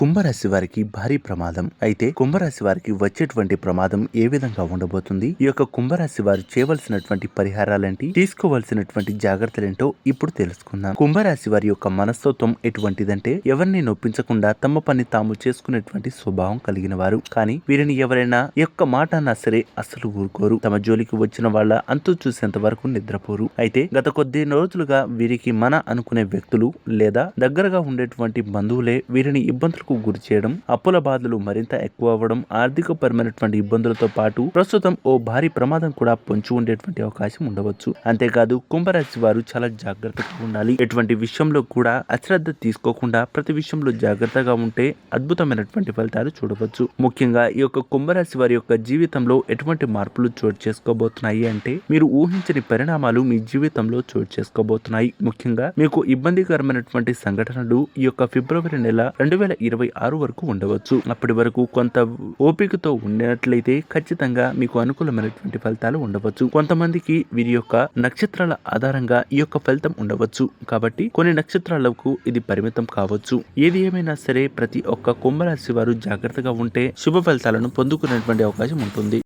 కుంభరాశి వారికి భారీ ప్రమాదం. అయితే కుంభరాశి వారికి వచ్చేటువంటి ప్రమాదం ఏ విధంగా ఉండబోతుంది? ఈ యొక్క కుంభరాశి వారు చేయవలసినటువంటి పరిహారాలేంటి? తీసుకోవాల్సినటువంటి జాగ్రత్తలేంటో ఇప్పుడు తెలుసుకుందాం. కుంభరాశి వారి యొక్క మనస్తత్వం ఎటువంటిదంటే ఎవరిని నొప్పించకుండా తమ పని తాము చేసుకునేటువంటి స్వభావం కలిగిన వారు. కానీ వీరిని ఎవరైనా యొక్క మాట అన్నా సరే అస్సలు ఊరుకోరు. తమ జోలికి వచ్చిన వాళ్ళ అంతు చూసేంత వరకు నిద్రపోరు. అయితే గత కొద్ది రోజులుగా వీరికి మన అనుకునే వ్యక్తులు లేదా దగ్గరగా ఉండేటువంటి బంధువులే వీరిని ఇబ్బందులు ఇబ్బందులకు గురి చేయడం అప్పుల బాధలు మరింత ఎక్కువ అవ్వడం ఆర్థిక పరమైనటువంటి ఇబ్బందులతో పాటు ప్రస్తుతం ఓ భారీ ప్రమాదం కూడా పొంచి ఉండేటువంటి అవకాశం ఉండవచ్చు. అంతేకాదు కుంభరాశి వారు చాలా జాగ్రత్తగా ఉండాలి. ఎటువంటి విషయంలో కూడా అశ్రద్ధ తీసుకోకుండా ప్రతి విషయంలో జాగ్రత్తగా ఉంటే అద్భుతమైనటువంటి ఫలితాలు చూడవచ్చు. ముఖ్యంగా ఈ యొక్క కుంభరాశి వారి యొక్క జీవితంలో ఎటువంటి మార్పులు చోటు చేసుకోబోతున్నాయి అంటే మీరు ఊహించని పరిణామాలు మీ జీవితంలో చోటు చేసుకోబోతున్నాయి. ముఖ్యంగా మీకు ఇబ్బందికరమైనటువంటి సంఘటనలు ఈ యొక్క ఫిబ్రవరి నెల రెండు వేల ఇరవై ఇరవై ఆరు వరకు ఉండవచ్చు. అప్పటి వరకు కొంత ఓపికతో ఉన్నట్లయితే ఖచ్చితంగా మీకు అనుకూలమైనటువంటి ఫలితాలు ఉండవచ్చు. కొంతమందికి వీరి యొక్క నక్షత్రాల ఆధారంగా ఈ యొక్క ఫలితం ఉండవచ్చు. కాబట్టి కొన్ని నక్షత్రాలకు ఇది పరిమితం కావచ్చు. ఏది ఏమైనా సరే ప్రతి ఒక్క కుంభరాశి వారు జాగ్రత్తగా ఉంటే శుభ ఫలితాలను పొందుకునేటువంటి అవకాశం ఉంటుంది.